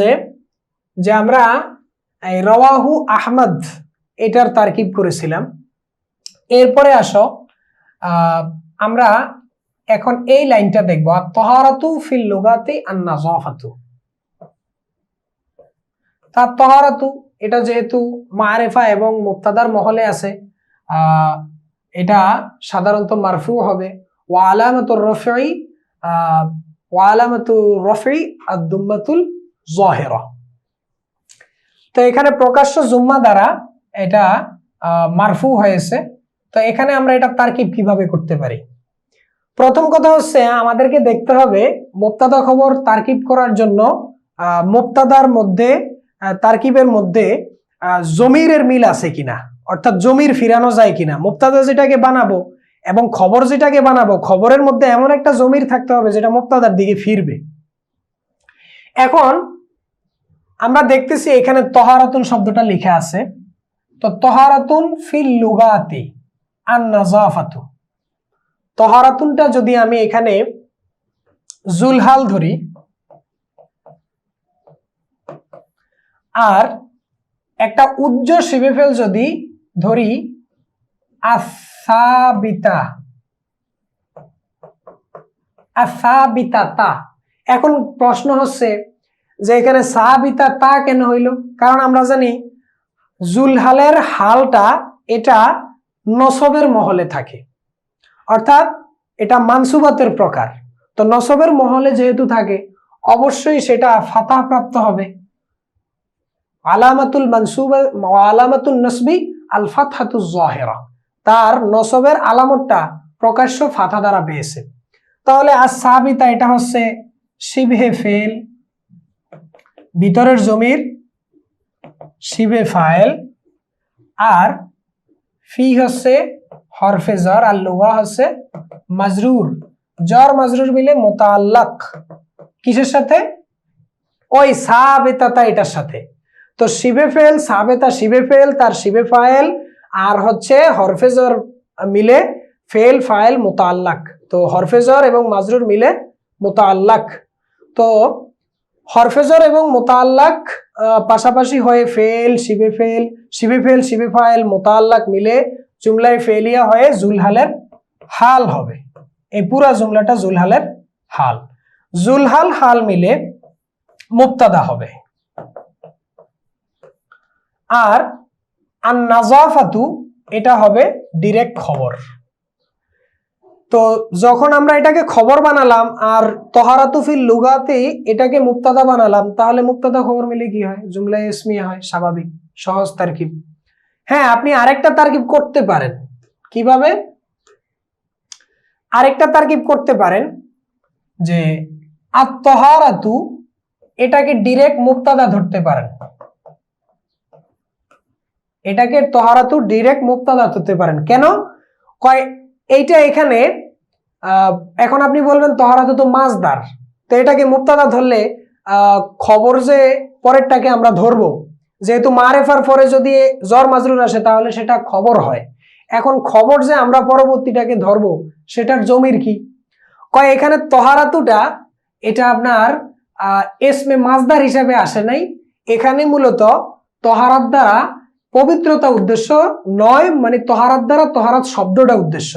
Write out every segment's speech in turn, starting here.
হচ্ছে যে আমরা রওয়াহু আহমদ এটার তারকিব করেছিলাম। এরপরে আসো আমরা এখন এই লাইনটা দেখব। তহারাতু ফিল লুগাতি আন্না জফাতু তার তহারাতু এটা যেহেতু মারেফা এবং মুক্তাদার মহলে আছে এটা সাধারণত মারফু হবে। ওয়া আলামাতুর রফি আহ, ওয়া আলামাতুর রফি আদ-দুম্মাতুল জহেরা তো এখানে প্রকাশ্য জুম্মা দ্বারা এটা মারফু হয়েছে। তো এখানে আমরা এটা তারকিব কীভাবে করতে পারি? প্রথম কথা হচ্ছে আমাদেরকে দেখতে হবে মুক্তাদা খবর তারকিব করার জন্য আহ, মুক্তাদার মধ্যে তারকিবের মধ্যে জমিরের মিল আছে কিনা? অর্থাৎ জমির ফিরানো যায় কিনা? মুক্তাদা যেটাকে বানাবো এবং খবর যেটাকে বানাবো খবরের মধ্যে এমন একটা জমির থাকতে হবে যেটা মুক্তাদার দিকে ফিরবে। এখন আমরা দেখতেছি এখানে তহারাতুন শব্দটা লেখা আছে। তো তহারাতুন ফিল লুগাতি আন নাজাফাতু। তহারাতুনটা যদি আমি এখানে জুলহাল ধরি, আর একটা উজ্জ্ব শিবেফেল যদি ধরি, আসাবিতা আসাবিতা এখন প্রশ্ন হচ্ছে যে এখানে সাহাবিতা তা কেন হইল? কারণ আমরা জানি জুলহালের হালটা এটা নসবের মহলে থাকে। অর্থাৎ এটা মানসুবাতের প্রকার। তো নসবের মহলে যেহেতু থাকে, অবশ্যই সেটা ফাতাহ প্রাপ্ত হবে। আলামাতুল মানসুবা আলামাতুল নসবি আল জাহেরা। তার নসবের আলামতটা প্রকাশ্য ফাথা দ্বারা পেয়েছে। তাহলে আজ সাহাবিতা এটা হচ্ছে শিবহে ফেল ভিতরের জমির শিবে ফাইল, আর ফি হচ্ছে হরফে জর আর লুগা হচ্ছে মাজরুর। জর মাজরুর মিলে মোতাল্লাক কিসের সাথে? ওই সাবেতাতা এটার সাথে। তো শিবে ফেল, সাবেতা, শিবে ফেল, তার শিবে ফাইল, আর হচ্ছে হরফেজর মিলে ফেল, ফাইল মোতাল্লাক তো হরফেজর এবং মাজরুর মিলে মোতাল্লাক তো হরফেজর এবং মোতাল্লাক পাশাপাশি হয়ে ফেল, শিবে ফেল শিবে ফেল, শিবে ফাইল, মোতাল্লাক মিলে জুমলায় ফেলিয়া হয়ে জুলহালের হাল হবে। এই পুরা জুমলাটা জুলহালের হাল। জুলহাল হাল মিলে মুক্তাদা হবে। আর আর নাজাফাতু এটা হবে ডিরেক্ট খবর। তো যখন আমরা এটাকে খবর বানালাম আর তহারাতুফিল লুগাতে এটাকে মুক্তাদা বানালাম, তাহলে মুক্তাদা খবর মিলে কি হয়? জুমলা ইসমিয়া হয়, স্বাভাবিক, সহজ তারকিব। হ্যাঁ আপনি আরেকটা তারকিব করতে পারেন। কীভাবে? আরেকটা তারকিব করতে পারেন যে আর আত্মহারাতু এটাকে ডিরেক্ট মুক্তাদা ধরতে পারেন। এটাকে তহারাতু ডিরেক্ট মুক্তাদা ধরতে পারেন। কেন? কয় এইটা এখানে এখন আপনি বলবেন তহারাতু তো মাছদার। তো এটাকে মুক্তাদা ধরলে খবর যে পরেরটাকে আমরা ধরবো, যেহেতু মারেফার পরে যদি জ্বর মাজরুর আসে, তাহলে সেটা খবর হয়। এখন খবর যে আমরা পরবর্তীটাকে ধরবো, সেটার জমির কি? কয়, এখানে তহারাতুটা, এটা আপনার এসমে মাজদার হিসাবে আসে নাই। এখানে মূলত তহারাত দ্বারা পবিত্রতা উদ্দেশ্য নয় মানে তহারাত দ্বারা তহারাত শব্দটা উদ্দেশ্য।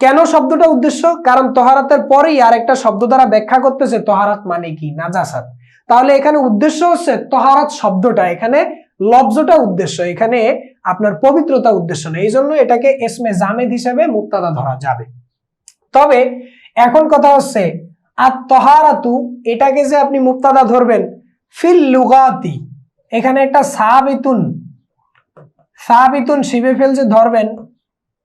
কেন শব্দটা উদ্দেশ্য? কারণ তহারাতের পরেই আরেকটা শব্দ দ্বারা ব্যাখ্যা করতেছে তহারাত মানে কি? নাজাসাত। তাহলে এখানে উদ্দেশ্য হচ্ছে তহারাত শব্দটা, এখানে লব্জটা উদ্দেশ্য, এখানে আপনার পবিত্রতা উদ্দেশ্য নেই এই জন্য এটাকে এসমে জামেদ হিসেবে মুক্তাদা ধরা যাবে। তবে এখন কথা হচ্ছে আর তহারাতু, এটাকে যে আপনি মুক্তাদা ধরবেন, ফিল লুগাতি, এখানে একটা সাবিতুন সাবিতুন শিবে ফেল যে ধরবেন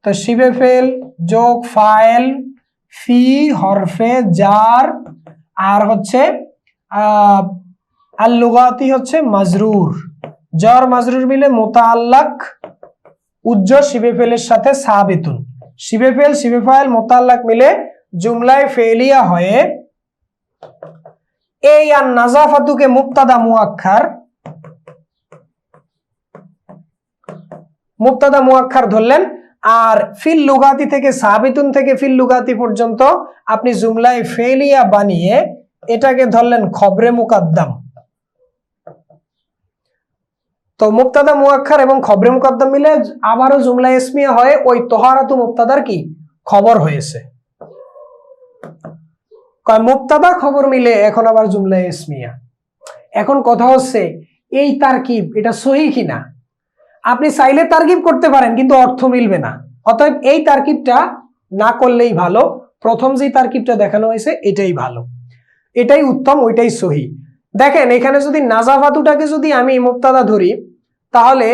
তো শিবে ফেল, যোগ ফাইল ফি, হরফে জার আর হচ্ছে আল লুগাতি হচ্ছে মাজরুর। জর মাজরুর মিলে মোতাল্লাক উজ্জ্বল শিবে ফেলের সাথে সাবিতুন। শিবে ফেল, শিবে ফাইল মোতাল্লাক মিলে জুমলায় ফেলিয়া হয়ে, এই আর নাজাফাতুকে মুক্তাদা মুআক্ষার মুক্তাদা মুআক্ষার ধরলেন আর ফিল লুগাতি থেকে সাবিতুন থেকে ফিল লুগাতি পর্যন্ত আপনি জুমলায় ফেলিয়া বানিয়ে এটাকে ধরলেন খবরে মুকাদ্দাম। তো মুক্তাদা মুয়াক্ষার এবং খবরে মুকদ্দম মিলে আবারও জুমলা ইসমিয়া হয়ে ওই তোহারাতু মুক্তাদার কি? খবর হয়েছে। কয়, মুক্তাদা খবর মিলে এখন আবার জুমলা ইসমিয়া। এখন কথা হচ্ছে, এই তারকিব এটা সহি কিনা? আপনি চাইলে তারকিব করতে পারেন, কিন্তু অর্থ মিলবে না। অতএব এই তারকিবটা না করলেই ভালো। প্রথম যে তারকিবটা দেখানো হয়েছে, এটাই ভালো। এটাই উত্তম, ওইটাই সহি। দেখেন, এখানে যদি নাজাফাতুটাকে যদি আমি মুক্তাদা ধরি, তাহলে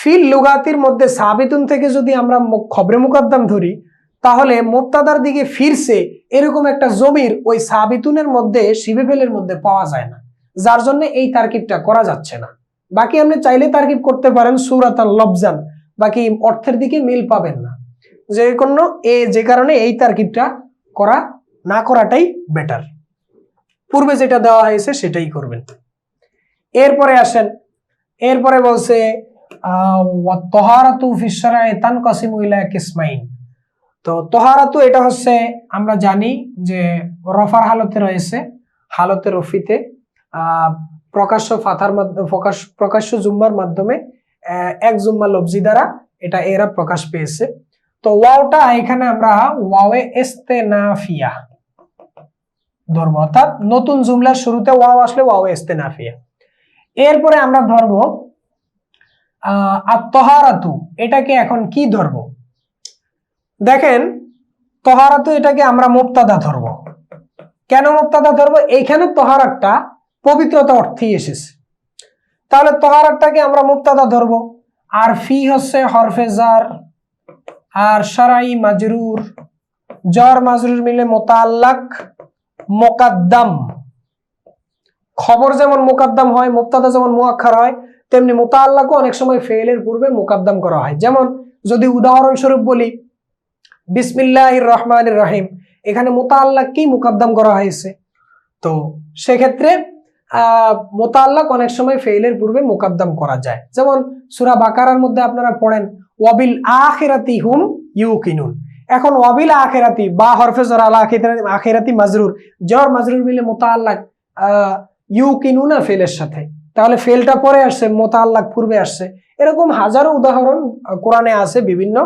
ফিল লুগাতির মধ্যে সাবিতুন থেকে যদি আমরা খবরে মুকদ্দম ধরি, তাহলে মুক্তাদার দিকে ফিরছে এরকম একটা জমির ওই সাবিতুনের মধ্যে শিবেফেলের মধ্যে পাওয়া যায় না। যার জন্য এই তারকিবটা করা যাচ্ছে না। বাকি আপনি চাইলে তারকিব করতে পারেন সুরাতান লবজান বাকি অর্থের দিকে মিল পাবেন না। যে কোনো এ, যে কারণে এই তারকিবটা করা, না করাটাই বেটার পূর্বে যেটা দেওয়া হয়েছে সেটাই করবেন। এরপরে আসেন। এরপরে বলছে তহারাতু ফিসরায় তান কাসিমু ইলা কিসমাইন। তো তহারাতু এটা হচ্ছে, আমরা জানি যে রফার হালতে রয়েছে, হালতে রফিতে প্রকাশ্য ফাতার মাধ্যমে, প্রকাশ, প্রকাশ্য জুম্মার মাধ্যমে এক জুম্মা লব্জি দ্বারা এটা এরা প্রকাশ পেয়েছে। তো ওয়াওটা এখানে আমরা ওয়াওয়ে এস্তে না ফিয়া ধরবো। অর্থাৎ নতুন জুমলার শুরুতে ওয়াও আসলে ওয়াও এস্তে না ফিয়া এরপরে আমরা ধরবো, আহ আত্মহারাতু এটাকে এখন কি ধরবো? দেখেন, তহারাতু এটাকে আমরা মুক্তাদা ধরবো। কেন মুক্তাদা ধরবো? এইখানে তহারাতটা পবিত্রতা অর্থেই এসেছে। তাহলে তহারাতটাকে আমরা মুক্তাদা ধরবো। আর ফি হচ্ছে হরফেজার আর সারাই মাজরুর। জর, মাজরুর মিলে মোতাল্লাক মোকাদ্দাম। খবর যেমন মোকাদ্দাম হয় মুক্তাদা যেমন মুয়াক্ষার হয়, তেমনি মোতাল্লাকও অনেক সময় ফেলের পূর্বে মোকাদ্দাম করা হয়। যেমন যদি উদাহরণস্বরূপ বলি বিসমিল্লাহ রহমান রাহিম, এখানে মোতাল্লাককেই মুকাদ্দাম করা হয়েছে। তো সেক্ষেত্রে মোতাল্লাক অনেক সময় ফেইলের পূর্বে মোকাদ্দাম করা যায়। যেমন সুরা বাকারার মধ্যে আপনারা পড়েন, ওয়াবিল আখেরাতি হুম ইউকিনুন। এখন ওয়াবিল আখেরাতি বা হরফে জর আল আখেরাতি মাজরুর, জর মাজরুর মিলে মোতাল্লাক আহ ইউকিনুনা ফেলের সাথে। তাহলে ফেলটা পরে আসছে, মোতাল্লাক পূর্বে আসছে। এরকম হাজারো উদাহরণ কোরআনে আছে, বিভিন্ন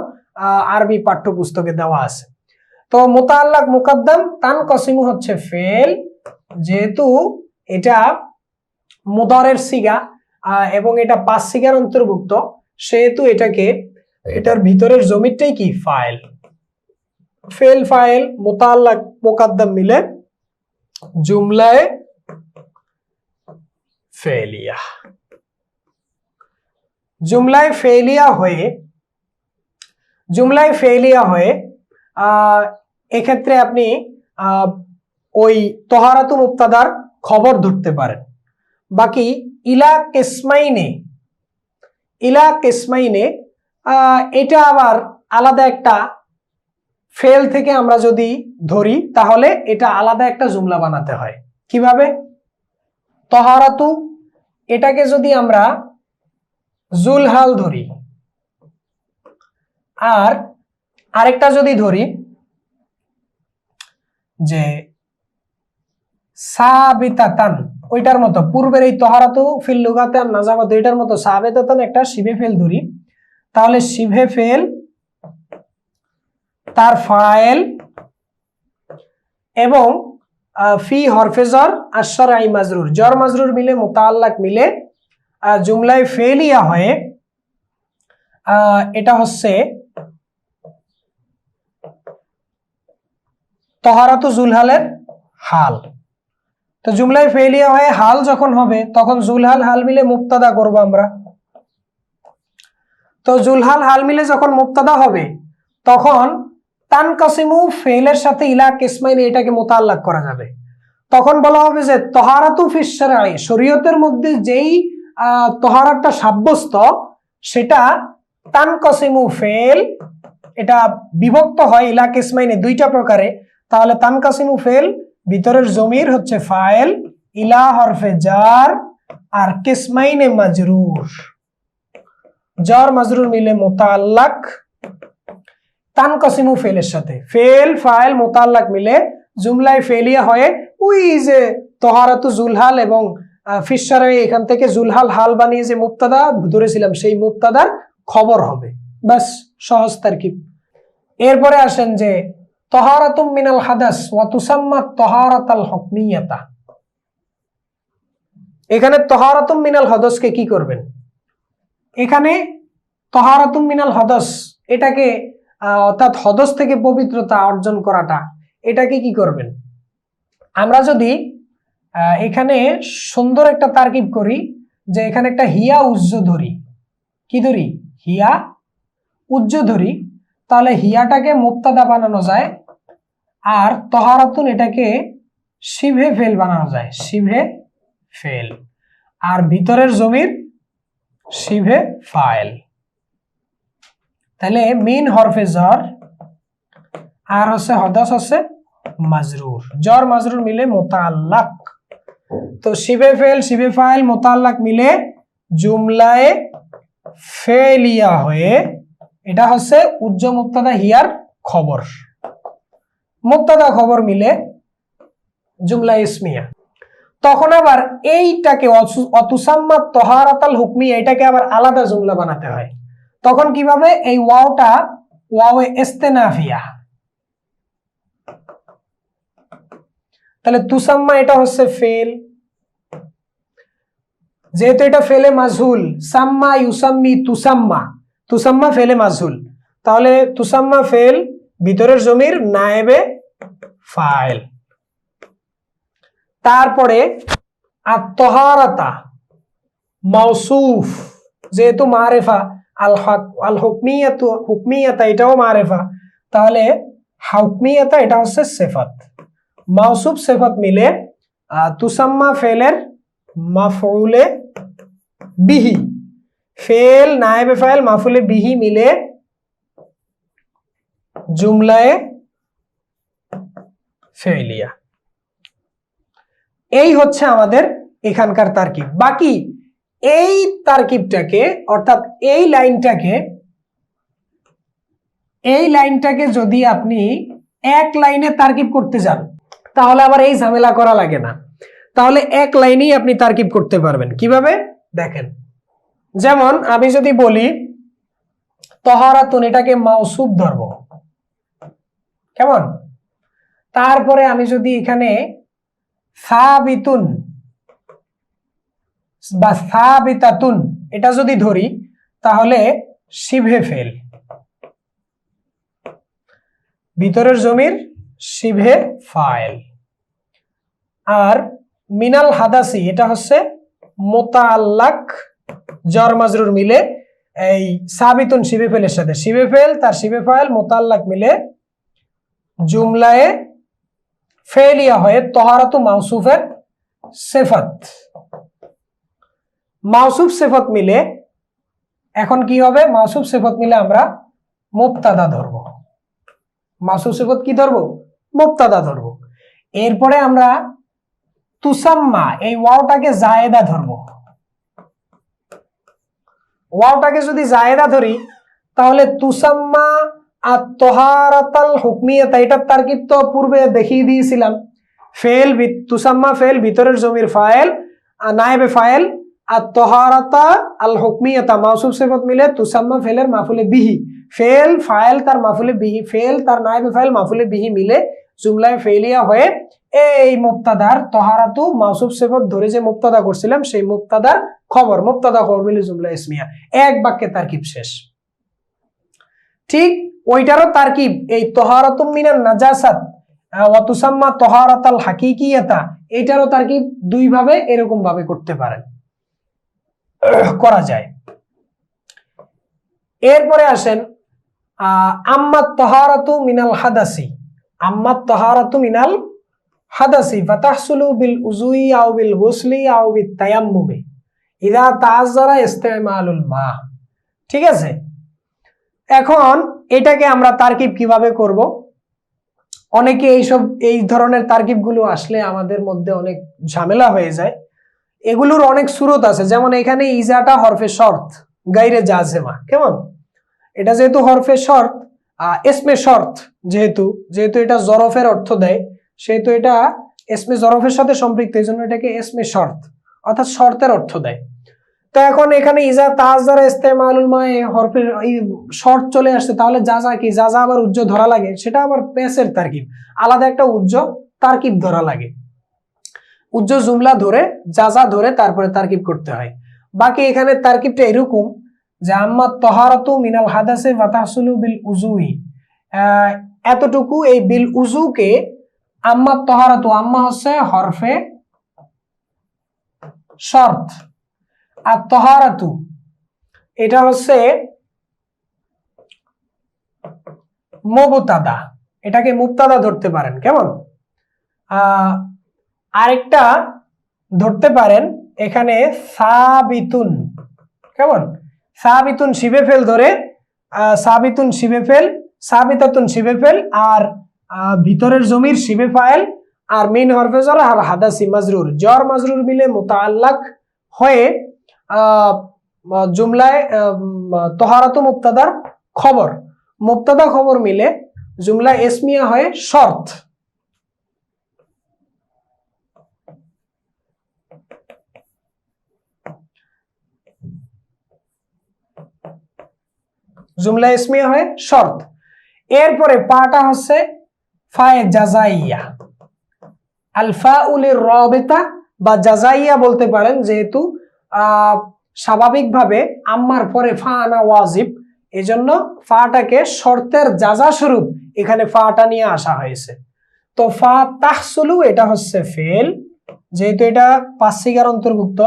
আরবি পাঠ্যপুস্তকে দেওয়া আছে। তো মোতাল্লাক, মুকাদ্দাম তান কসিমু হচ্ছে ফেল যেহেতু এটা মোদারের সিগা এবং এটা পাঁচ সিগার অন্তর্ভুক্ত। সেহেতু এটাকে এটার ভিতরের জমিটাই কি? ফাইল। ফেল ফাইল মোতাল্লাক মোকাদ্দাম মিলে জুমলায় ফেলিয়া। জুমলায় ফেলিয়া হয়ে, জুমলায় ফেলিয়া হয়ে এক্ষেত্রে আপনি ওই তহারাতু মুক্তাদার খবর ধরতে পারেন। বাকি ইলা কেসমাইনে ইলা কেসমাইনে এটা আবার আলাদা একটা ফেল থেকে আমরা যদি ধরি, তাহলে এটা আলাদা একটা জুমলা বানাতে হয়। কীভাবে? তহারাতু, এটাকে যদি আমরা জুলহাল ধরি, আর আরেকটা যদি ধরি, যে সাবিতাতান ওইটার মতো। পূর্বের এই তহারাতু ফিল লুগাতে আর নাজাবাত এটার মতো সাবেতাতান একটা শিবে ফেল ধরি। তাহলে শিবে ফেল তার ফাইল এবং ফি হরফেজর আশার আই মাজরুর। জর মাজরুর মিলে মোতাল্লাক মিলে আহ, জুমলায় ফেলিয়া হয়ে এটা হচ্ছে তহারাতু জুলহালের হাল। তো জুমলায় ফেলিয়া হয়ে হাল যখন হবে, তখন জুলহাল হাল মিলে মুক্তাদা করব আমরা। তো জুলহাল হাল মিলে যখন মুক্তাদা হবে, তখন তান কাসিমু ফেলের সাথে ইলা কিসমাইন এটাকে মোতাল্লাক করা যাবে। তখন বলা হবে যে, তহারাতু ফিসারাই শরীয়তের মধ্যে যেই তহারাতটা সাব্যস্ত, সেটা তান কাসিমু ফেল এটা বিভক্ত হয় ইলা কিসমাইনে দুইটা প্রকারে। তাহলে তান কাসিমু ফেল ভিতরের জমির হচ্ছে ফাইল, ইলা হরফে জার আর কিসমাইনে মাজরুর। জার মাজরুর মিলে মোতাল্লাক। তান কাসিমু ফেলের সাথে। ফেল, ফাইল, মোতাল্লাক মিলে জুমলায় ফেলিয়া হয়ে ওই যে তহারাতু জুলহাল এবং ফিশারে এখান থেকে জুলহাল হাল বানিয়ে যে মুক্তাদা ধরেছিলাম, সেই মুক্তাদার খবর হবে। বাস, সহজ তারকিব। এরপরে আসেন যে তহারাতুম মিনাল হাদাস ওয়া তুসাম্মা তহারাতাল হকমিয়াতা এখানে তহারাতুম মিনাল হদসকে কি করবেন? এখানে তহারাতুম মিনাল হদস, এটাকে অর্থাৎ হদস থেকে পবিত্রতা অর্জন করাটা, এটাকে কি করবেন? আমরা যদি এখানে সুন্দর একটা তারকিব করি, যে এখানে একটা হিয়া উজ্জ ধরি। কি ধরি? হিয়া উজ্জ ধরি। তাহলে হিয়াটাকে মুক্তাদা বানানো যায় আর তহারাতুন এটাকে শিভে ফেল বানানো যায়, শিভে ফেল। আর ভিতরের জমির শিভে ফাইল। তাহলে মিন হরফে জ্বর আর হচ্ছে হদাস হচ্ছে মাজরুর। জ্বর মাজরুর মিলে মোতাল্লাক তো শিবে ফেল শিবে ফাইল মোতাল্লাক মিলে জুমলায় ফেলিয়া হয়ে এটা হচ্ছে উজ্জ মুক্তাদা হিয়ার খবর। মুক্তাদা খবর মিলে জুমলা ইসমিয়া। তখন আবার এইটাকে অতুসাম্মা তহারাতাল হুকমি এটাকে আবার আলাদা জুমলা বানাতে হয়। তখন কীভাবে? এই ওয়াওটা ওয়াওয়ে এস্তেনাফিয়া। তাহলে তুসাম্মা এটা হচ্ছে ফেল। যেহেতু এটা ফেলে মাজহুল, সাম্মা ইউসাম্মি তুসাম্মা। তুসাম্মা ফেলে মাজহুল তাহলে তুসাম্মা ফেল ভিতরের জমির নায়েবে ফাইল। তারপরে আত্মহারাতা মাউসুফ যেহেতু মারেফা আল হক আল হুকমিয়াতু হুকমিয়াতা এটাও মারেফা। তাহলে হুকমিয়াতা এটা হচ্ছে সেফাত। মাউসুফ সেফাত মিলে আহ, তুসাম্মা ফেলের মাফউলে বিহি। ফেল নায়েবে ফাইল মাফুলে বিহি মিলে জুমলায় ফেলিয়া এই হচ্ছে আমাদের এখানকার তারকিব। বাকি এই তারকিবটাকে, অর্থাৎ এই লাইনটাকে এই লাইনটাকে যদি আপনি এক লাইনে তারকিব করতে যান, তাহলে আবার এই ঝামেলা করা লাগে না। তাহলে এক লাইনেই আপনি তারকিব করতে পারবেন। কীভাবে? দেখেন। যেমন আমি যদি বলি, তহারাতুন, এটাকে মাউসুব ধরব কেমন? তারপরে আমি যদি এখানে সাবিতুন বা সাবিতাতুন, এটা যদি ধরি, তাহলে শিভে ফেল। ভিতরের জমির শিভে ফাইল। আর মিনাল হাদাসি, এটা হচ্ছে মোতাল্লাক জর মাজরুর মিলে এই সাবিতুন শিবে ফেলের সাথে। শিবে ফেল তার শিবে মোতাল্লাক মিলে জুমলায়ে ফেলিয়া হয়ে তহারাতু মাউসুফের সেফাত। মাউসুফ সেফত মিলে এখন কি হবে? মাউসুফ সেফত মিলে আমরা মুক্তাদা ধরব। মাউসুফ সেফত কি ধরব? মুক্তাদা ধরব। এরপরে আমরা তুসাম্মা, এই ওয়াওটাকে জায়েদা ধরব। ওয়াওটাকে যদি জায়েদা ধরি, তাহলে তুসাম্মা আর তোহারাতাল হুকমিয়াতা এটার তারকিব তো পূর্বে দেখিয়ে দিয়েছিলাম। ফেল ভি- তুসাম্মা ফেল, ভিতরের জমির ফাইল আর নায়েবে ফাইল আর তোহারাতা আল হুকমিয়াতা, মাউসুফ সেফত মিলে তুসাম্মা ফেলের মাফুলে বিহি। ফেল ফাইল তার মাফুলে বিহি, ফেল তার নায়েবে ফাইল মাফুলে বিহি মিলে জুমলায় ফেলিয়া হয়ে এই মুক্তাদার তহারাতু মাউসুফ সেফত ধরে যে মুক্তাদা করছিলাম সেই মুক্তাদার খবর মুক্তাদা খবর মিলে জুমলা ইসমিয়া। এক বাক্যে তারকিব শেষ। ঠিক ওইটারও তারকিব এই তহারাতুম মিনান নাজাসাত ওয়াতুসাম্মা তহারাতাল হাকিকিয়াতা এইটারও তারকিব দুই ভাবে এরকম ভাবে করতে পারেন। করা যায়। এরপরে আসেন আহ, আম্মাত তহারাতু মিনাল হাদাসি। আম্মাত তহারাতু মিনাল হাদাসি ফাতাহসুলু বিল উজুই আও বিল গুসলি আও বিত তায়াম্মুমি। ইদা তাআজ্জারা ইস্তেমালুল মা। ঠিক আছে? এখন এটাকে আমরা তারকিব কীভাবে করব? অনেকে এইসব, এই ধরনের তারকিবগুলো আসলে আমাদের মধ্যে অনেক ঝামেলা হয়ে যায়। এগুলোর অনেক সুরত আছে। যেমন এখানে ইজাটা হরফে শর্ত, গাইরে জাজেমা। কেমন? এটা যেহেতু হরফে শর্ত এসমে শর্ত যেহেতু যেহেতু এটা জরফের অর্থ দেয় সেহেতু এটা এসমে জরফের সাথে সম্পৃক্ত, এই জন্য এটাকে এসমে শর্ত, অর্থাৎ শর্তের অর্থ দেয়। তো এখন এখানে ইজা তাজ দ্বারা ইস্তেমালুল মায়ে হরফের এই শর্ট চলে আসছে, তাহলে যা যা কি, যা যা আবার উজ্জ্ব ধরা লাগে, সেটা আবার পেসের তারকিব, আলাদা একটা উজ্জ তারকিব ধরা লাগে। উজ্জ জুমলা ধরে, যা যা ধরে তারপরে তারকিব করতে হয়। বাকি এখানে তারকিবটা এরকম যে, আম্মা তহারাতু মিনাল হাদাসে ওয়াতাহসুলু বিল উজুই এতটুকু এই বিল উজুকে আম্মা তহারাতু, আম্মা হচ্ছে হরফে শর্ত। আর তহারাতু, এটা হচ্ছে মবতাদা। এটাকে মুক্তাদা ধরতে পারেন, কেমন? আরেকটা ধরতে পারেন, এখানে সাবিতুন, কেমন? সাবিতুন শিবে ফেল ধরে সাবিতুন শিবে ফেল, সাবিতাতুন শিবে ফেল, আর ভিতরের জমির শিবে ফাইল আর মিন হরফেজর আর হাদাসি মাজরুর। জ্বর মাজরুর মিলে মোতাল্লাক হয়ে জুমলায় তহারাতু মুক্তাদার খবর। মুক্তাদা খবর মিলে জুমলা এসমিয়া হয়ে শর্ত। জুমলা ইসমিয়া হয় শর্ত। এরপরে পাটা হচ্ছে ফায়ে জাজাইয়া। আলফা বা জাজাইয়া বলতে পারেন যেহেতু স্বাভাবিকভাবে আম্মার পরে ফা আনা ওয়াজিব, এজন্য ফাটাকে শর্তের যাজা স্বরূপ এখানে ফাটা নিয়ে আসা হয়েছে। তো ফা তাহসুলু, এটা হচ্ছে ফেল। যেহেতু এটা পাঁচশিকার অন্তর্ভুক্ত,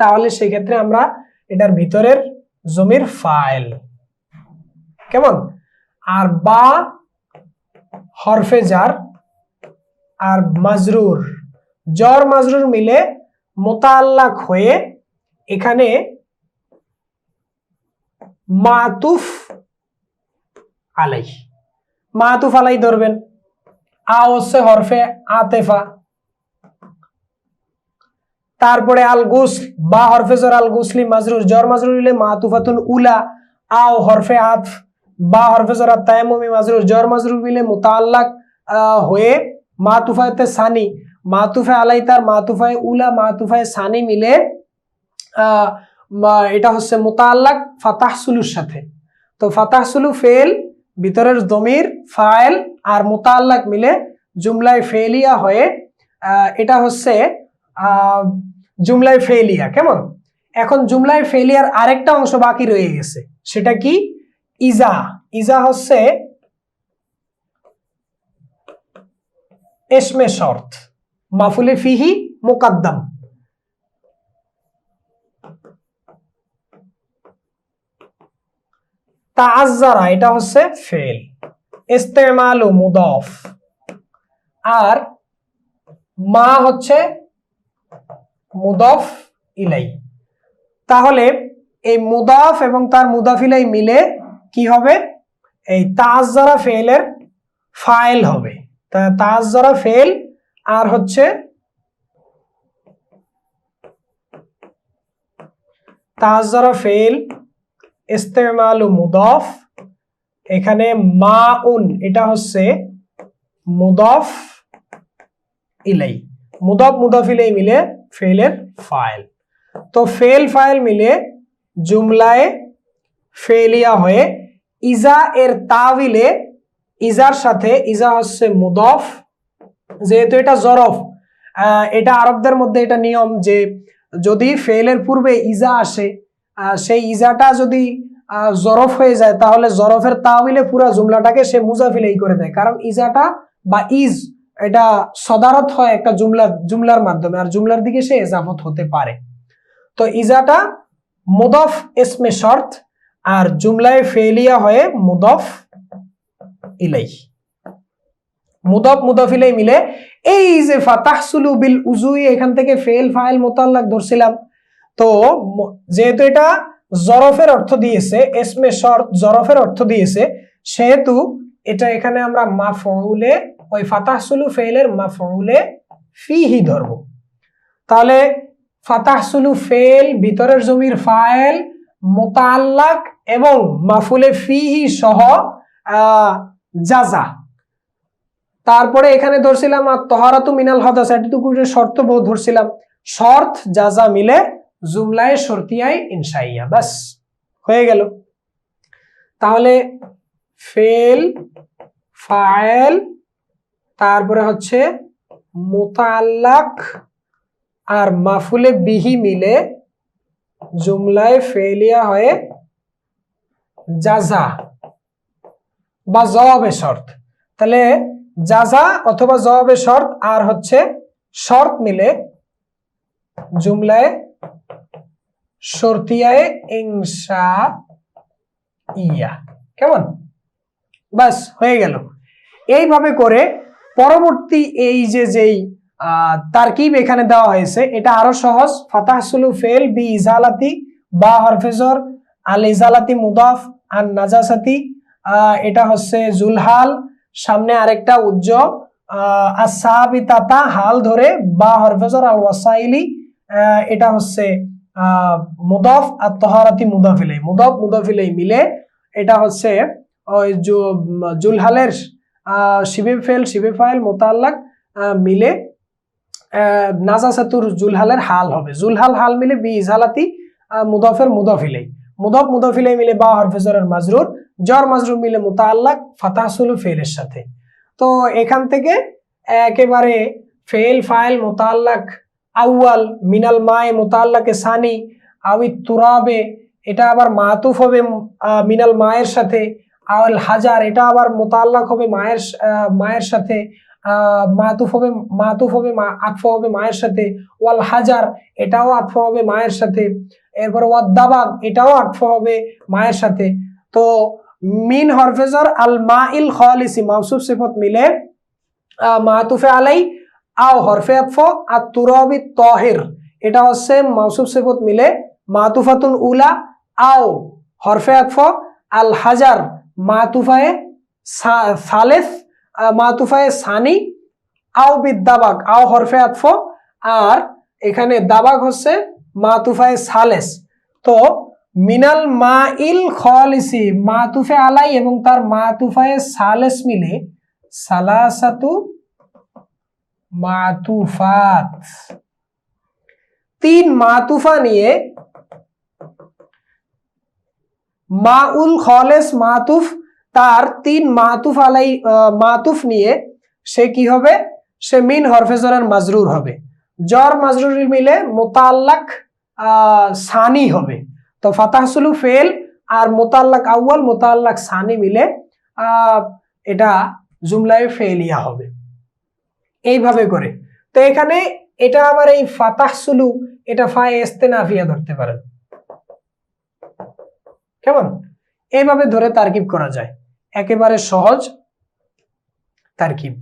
তাহলে সেক্ষেত্রে আমরা এটার ভিতরের জমির ফাইল। কেমন? আর বা হরফে জার আর মাজরুর, জর মাজরুর মিলে মোতাল্লাক হয়ে এখানে মাতুফ আলাই। মাতুফ আলাই ধরবেন। আ হচ্ছে হরফে আতেফা। তারপরে আল গুস বা হরফে জর, আল গুসলি, মাজরুর, জর মাজরুর হলে মাতুফাতুন উলা, আও হরফে আত বা হরফে জর আত তায়াম্মুমি মাজরুর জর মাজরুর মিলে মুতাল্লাক হয়ে মাতুফাতে সানি মাতুফে আলাই তার, মাতুফায় উলা, মাতুফায় সানি মিলে এটা হচ্ছে মুতাল্লাক ফাতাহসুলুর সাথে। তো ফাতাহসুলু ফেল, ভিতরের দমির ফাইল আর মুতাল্লাক মিলে জুমলায় ফেলিয়া হয়ে এটা হচ্ছে জুমলায় ফেলিয়া কেমন? এখন জুমলায় ফেলিয়ার আরেকটা অংশ বাকি রয়ে গেছে, সেটা কি? ইজা ইজা হচ্ছে এসমে শর্ত, মাফুলে ফিহি মোকাদ্দাম। তাআজ্জারা, এটা হচ্ছে ফেল, ইস্তেমালু মুদাফ। আর মা হচ্ছে মুদাফ ইলাই। তাহলে এই মুদাফ এবং তার মুদাফ ইলাই মিলে কি হবে? এই তাআজ্জারা ফেলের ফাইল হবে। তা তাআজ্জারা ফেল আর হচ্ছে তাআজ্জারা ফেল ইস্তেমালু মুদফ। এখানে মা উন এটা হচ্ছে মুদফ ইলাই। মুদফ মুদফ ইলাই মিলে ফেলের ফাইল। তো ফেল ফাইল মিলে জুমলায় ফেলিয়া হয়ে ইজা এর তাবিলে, ইজার সাথে, ইজা হচ্ছে মুদফ, যেহেতু এটা জরফ এটা আরবদের মধ্যে এটা নিয়ম যে যদি ফেলের পূর্বে ইজা আসে সেই ইজাটা যদি জরফ হয়ে যায়, তাহলে জরফের তাবিলে পুরো জুমলাটাকে সে মুজাফিলেই করে দেয়। কারণ ইজাটা বা ইজ, এটা সদারত হয় একটা জুমলা, জুমলার মাধ্যমে, আর জুমলার দিকে সে এজাফত হতে পারে। তো ইজাটা মুদফ ইসমে শর্ত আর জুমলায় ফেলিয়া হয়ে মুদফ ইলাই। মুদফ মুদফ ইলাই মিলে এই যে ফাতাহসুলু বিল উজুই, এখান থেকে ফেল, ফাইল, মোতাল্লাক ধরছিলাম। তো যেহেতু এটা জরফের অর্থ দিয়েছে, এসমে শর্ত জরফের অর্থ দিয়েছে, সেহেতু এটা এখানে আমরা মাফউলে, ওই ফাতাহসুলু ফেলের মা মাফউলে ফিহি ধরব। তাহলে ফাতাহসুলু ফেল ভিতরের জমির ফাইল, মোতাল্লাক এবং মাফুলে ফিহি সহ জাজা তারপরে এখানে ধরছিলাম আর তহারাতু মিনাল হদাস যে শর্ত বহু ধরছিলাম। শর্ত জাজা মিলে, জুমলায় শর্তিয়ায় ইনশাইয়া, ব্যাস, হয়ে গেল। তাহলে ফেল ফাইল তারপরে হচ্ছে মোতাল্লাক আর মাফুলে বিহি মিলে জুমলায় ফেলিয়া হয়ে জাজা বা জবাবে শর্ত। তাহলে জাজা অথবা জবাবে শর্ত আর হচ্ছে শর্ত মিলে জুমলায় শর্তিয়ায় ইনসা ইয়া। কেমন? বাস, হয়ে গেল। এইভাবে করে পরবর্তী এই যে যেই তারকিব এখানে দেওয়া হয়েছে, এটা আরও সহজ। ফাতাহসুলু ফেল বি ইজালাতি বা হরফেজর আল ইজালাতি মুদাফ আর নাজাসাতি এটা হচ্ছে জুলহাল সামনে আরেকটা উজ্জ আসাবিতাতা হাল ধরে বা হরফেজর আল ওয়াসাইলি এটা হচ্ছে মুদাফ আর তহারাতি মুদাফিলে মুদাফ মুদাফিলে মিলে এটা হচ্ছে ওই জুলহালের শিবে ফেল শিবে ফাইল মোতাল্লাক মিলে নাজাসাতুর জুলহালের হাল হবে। জুলহাল হাল মিলে বি ইজালাতি আহ, মুদাফের মুদাফিলাই। মুদাফ মুদফিলে মিলে বা হরফেজরের মাজরুর, জর মাজরুর মিলে মুতাল্লাক ফাতাহসুল ফেলের সাথে। তো এখান থেকে একেবারে ফেল ফাইল মোতাল্লাক আউয়াল, মিনাল মায়ে মোতাল্লাকে সানি আউই তুরাবে, এটা আবার মাতুফ হবে মিনাল মায়ের সাথে, আওয়াল হাজার, এটা আবার মোতাল্লাক হবে মায়ের মায়ের সাথে মাতুফ হবে মাতুফ হবে, মা, আতফ হবে মায়ের সাথে, ওয়াল হাজার, এটাও আতফ হবে মায়ের সাথে। এরপরে ওয়াদ্দাবাগ এটাও আতফ হবে মায়ের সাথে। তো মিন হরফেজর আল মা ইল খালিসি মাউসুফ সিফত মিলে আহ, মাতুফে আলাই আও হরফে আতফ আর তুরবি তহের এটা হচ্ছে মাউসুফ সিফত মিলে মাতুফাতুন উলা আও হরফে আতফ আল হাজার মাতুফায়ে সালেস মাতুফায়ে সানি আও বিদ্যাবাগ আও হরফে আতফ আর এখানে দাবাগ হচ্ছে মাতুফায়ে সালেস। তো মিনাল মা ইল খলিসি, মাতুফে আলাই এবং তার মাতুফায়ে সালেস মিলে সালাসাতু মাতুফাত। তিন মাতুফা নিয়ে মা উল খলেস মাতুফ, তার তিন মাতুফ আলাই মাতুফ নিয়ে সে কি হবে? সে মিন হরফেজরের মাজরুর হবে। জর মাজরুর মিলে মোতাল্লাক সানি হবে তো ফাতাহসুলু ফেল আর মোতাল্লাক আউয়াল মোতাল্লাক সানি মিলে এটা জুমলায় ফেলিয়া হবে। এইভাবে করে। তো এখানে এটা আবার এই ফাতাহসুলু এটা ফায়ে এস্তেনাফিয়া ধরতে পারেন। কেমন? এইভাবে ধরে তারকিব করা যায়। একেবারে সহজ তারকিব।